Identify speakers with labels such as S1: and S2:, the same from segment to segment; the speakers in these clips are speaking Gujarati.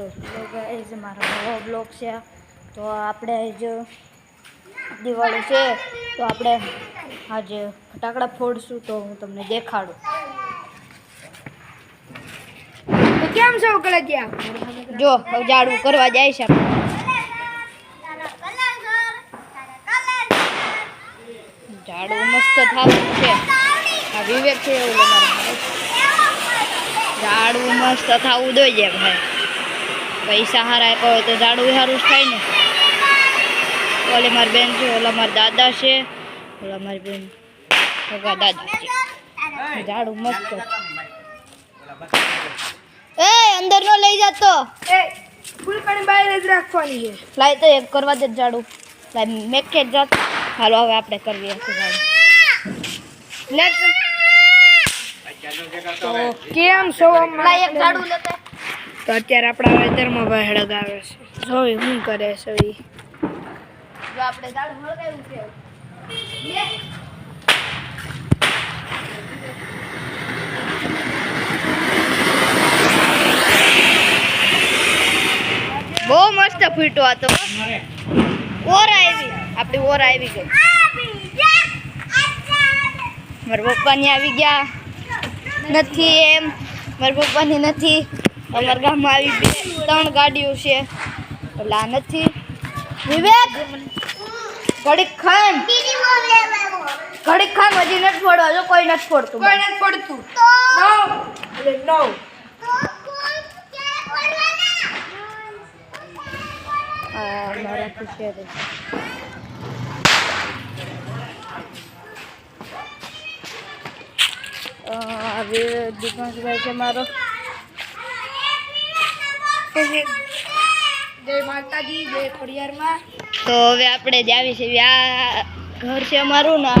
S1: તો ગાઈઝ મારો નવો બ્લોગ છે. તો આપણે જ દિવાળી છે તો આપણે આજે ફટાકડા ફોડશું તો હું તમને દેખાડું.
S2: તો કેમ છો કલકિયા?
S1: જો ઝાડુ કરવા જાય છે. ઝાડું મસ્ત થવાનું છે. આ વિવેક છે એવું મારો ઝાડુ મસ્ત થવું જોઈએ ભાઈ. પૈસા હારા આપ્યા હોય તો ઝાડુ સારું જ થાય ને. ઓલે મારી બેન છે ઓલા મારા દાદા છે ઓલા મારી બેન ભગવા દાદા છે. ઝાડુ મસ્ત. એ અંદર નો લઈ જતો
S2: એ ફૂલકણી બહાર જ રાખવાની છે.
S1: લાય તો એક કરવા દે ઝાડુ. લાય મેકે જ જાત હાલો હવે આપણે કરવી છે ઝાડુ.
S2: નેક્સ્ટ તો કેમ સો
S1: લાય એક ઝાડુ લેતે.
S2: તો અત્યારે આપણા વેધરમાં ભાઈ હળગ આવે છે. જોઈ શું કરે છે ઈ.
S1: જો આપણે ઝાડુ હળગાવ્યું છે. બહુ મસ્ત ફીટો હતો. ઓર આવી. આપણી ઓર આવી ગઈ. મારા પપ્પાની આવી ગયા. નથી એમ. મારા પપ્પાની નથી. અમારા ગામમાં આવી બે ત્રણ ગાડીઓ છે. એટલે આ નથી. વિવેક! ઘડીક ખાન. ઘડીક ખાન હજી નથી ફોડવા. જો કોઈ નથી ફોડતું
S2: કોઈ નથી ફોડતું. નો એટલે નો
S1: મારાથી છે રે. અ, આ વિવેક દીપાંશભાઈ છે મારો.
S2: જય માતાજી, જય ખોડિયારમાં.
S1: તો હવે આપણે જ આવી છે. આ ઘર છે અમારું ને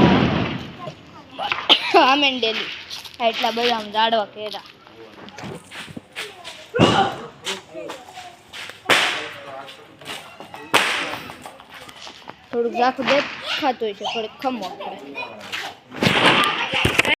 S1: આમેન ડેલી એટલા બધા આમ ઝાડવા કેરા થોડુંક ઝાખું દેખાતું હોય છે, થોડીક ખમો